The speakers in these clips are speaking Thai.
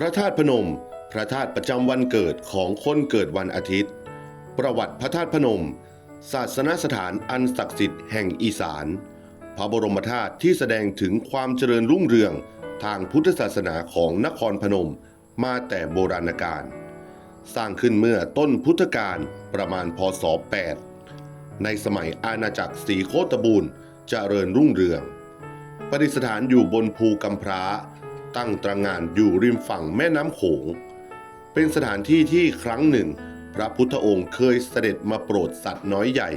พระธาตุพนม พระธาตุประจำวันเกิดของคนเกิดวันอาทิตย์ ประวัติพระธาตุพนม ศาสนสถานอันศักดิ์สิทธิ์แห่งอีสาน พระบรมธาตุที่แสดงถึงความเจริญรุ่งเรืองทางพุทธศาสนาของนครพนมมาแต่โบราณกาล สร้างขึ้นเมื่อต้นพุทธกาลประมาณพศ 8 ในสมัยอาณาจักรสีโคตบูรณ์เจริญรุ่งเรือง ประดิษฐานอยู่บนภูกำพร้า ตั้งตระงานอยู่ริมฝั่งแม่น้ำโขง เป็นสถานที่ที่ครั้งหนึ่ง พระพุทธองค์เคยเสด็จมาโปรดสัตว์น้อยใหญ่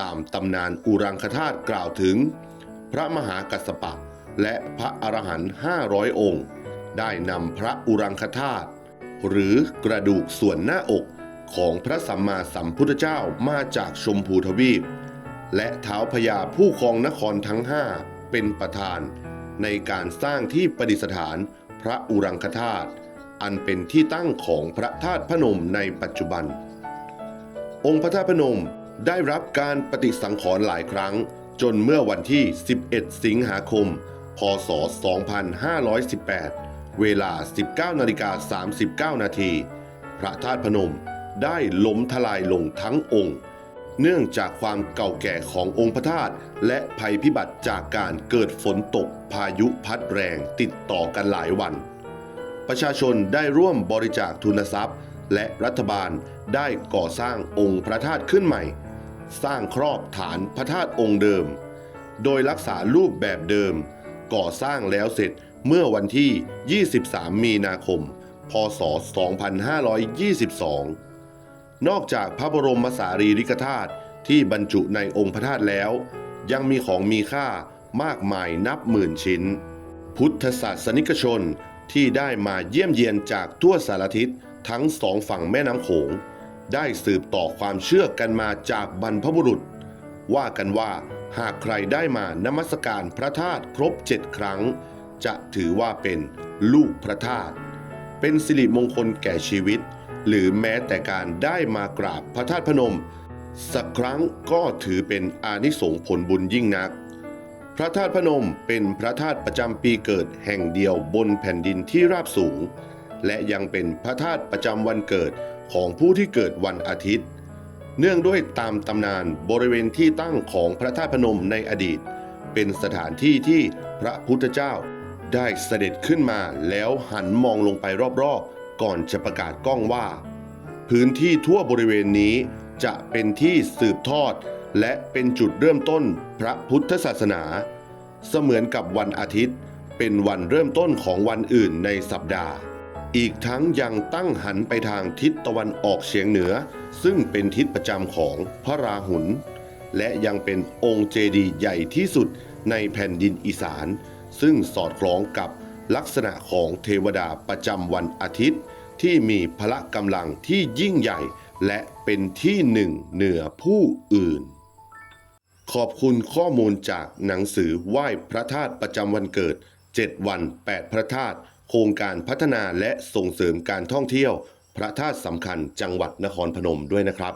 ตามตำนานอุรังคธาตุกล่าวถึง พระมหากัสสปะและพระอรหันต์500องค์ ได้นำพระอุรังคธาตุหรือกระดูกส่วนหน้าอกของพระสัมมาสัมพุทธเจ้ามาจากชมพูทวีป และเท้าพญาผู้ครองนครทั้งห้าเป็นประธาน ในการสร้างที่ประดิษฐานพระอุรังคธาตุอันเป็นที่ตั้งของพระธาตุพนมในปัจจุบัน องค์พระธาตุพนมได้รับการปฏิสังขรณ์หลายครั้ง จนเมื่อวันที่ 11 สิงหาคม พศ 2518 เวลา 19นาฬิกา39 นาที พระธาตุพนมได้ล้มทลายลงทั้งองค์ เนื่องจากความเก่าแก่ขององค์พระธาตุและภัยพิบัติจากการเกิดฝนตกพายุพัดแรงติดต่อกันหลายวัน ประชาชนได้ร่วมบริจาคทุนทรัพย์ และรัฐบาลได้ก่อสร้างองค์พระธาตุขึ้นใหม่ สร้างครอบฐานพระธาตุองค์เดิม โดยรักษารูปแบบเดิม ก่อสร้างแล้วเสร็จเมื่อวันที่ 23 มีนาคม พศ 2522 นอกจากพระบรมสารีริกธาตุที่บรรจุในองค์พระธาตุแล้ว ยังมีของมีค่ามากมายนับหมื่นชิ้น พุทธศาสนิกชนที่ได้มาเยี่ยมเยียนจากทั่วสารทิศทั้งสองฝั่งแม่น้ำโขง ได้สืบต่อความเชื่อกันมาจากบรรพบุรุษ ว่ากันว่าหากใครได้มานมัสการพระธาตุครบเจ็ดครั้ง จะถือว่าเป็นลูกพระธาตุเป็นสิริมงคลแก่ชีวิต หรือแม้แต่การได้มากราบพระธาตุพนม สักครั้งก็ถือเป็นอานิสงส์ผลบุญยิ่งนัก พระธาตุพนมเป็นพระธาตุประจำปีเกิดแห่งเดียวบนแผ่นดินที่ราบสูง และยังเป็นพระธาตุประจำวันเกิดของผู้ที่เกิดวันอาทิตย์ เนื่องด้วยตามตำนานบริเวณที่ตั้งของพระธาตุพนมในอดีต เป็นสถานที่ที่พระพุทธเจ้าได้เสด็จขึ้นมาแล้วหันมองลงไปรอบๆ ก่อนจะประกาศก้องว่า พื้นที่ทั่วบริเวณนี้จะเป็นที่สืบทอด และเป็นจุดเริ่มต้นพระพุทธศาสนา เสมือนกับวันอาทิตย์ เป็นวันเริ่มต้นของวันอื่นในสัปดาห์ อีกทั้งยังตั้งหันไปทางทิศตะวันออกเฉียงเหนือ ซึ่งเป็นทิศประจำของพระราหุลและยังเป็นองค์เจดีย์ใหญ่ที่สุดในแผ่นดินอีสาน ซึ่งสอดคล้องกับ ลักษณะของเทวดาประจำวันอาทิตย์ ที่มีพละกำลังที่ยิ่งใหญ่ และเป็นที่หนึ่งเหนือผู้อื่น ขอบคุณข้อมูลจากหนังสือไหว้พระธาตุประจำวันเกิด 7 วัน 8 พระธาตุโครงการพัฒนาและส่งเสริมการท่องเที่ยว พระธาตุสำคัญจังหวัดนครพนมด้วยนะครับ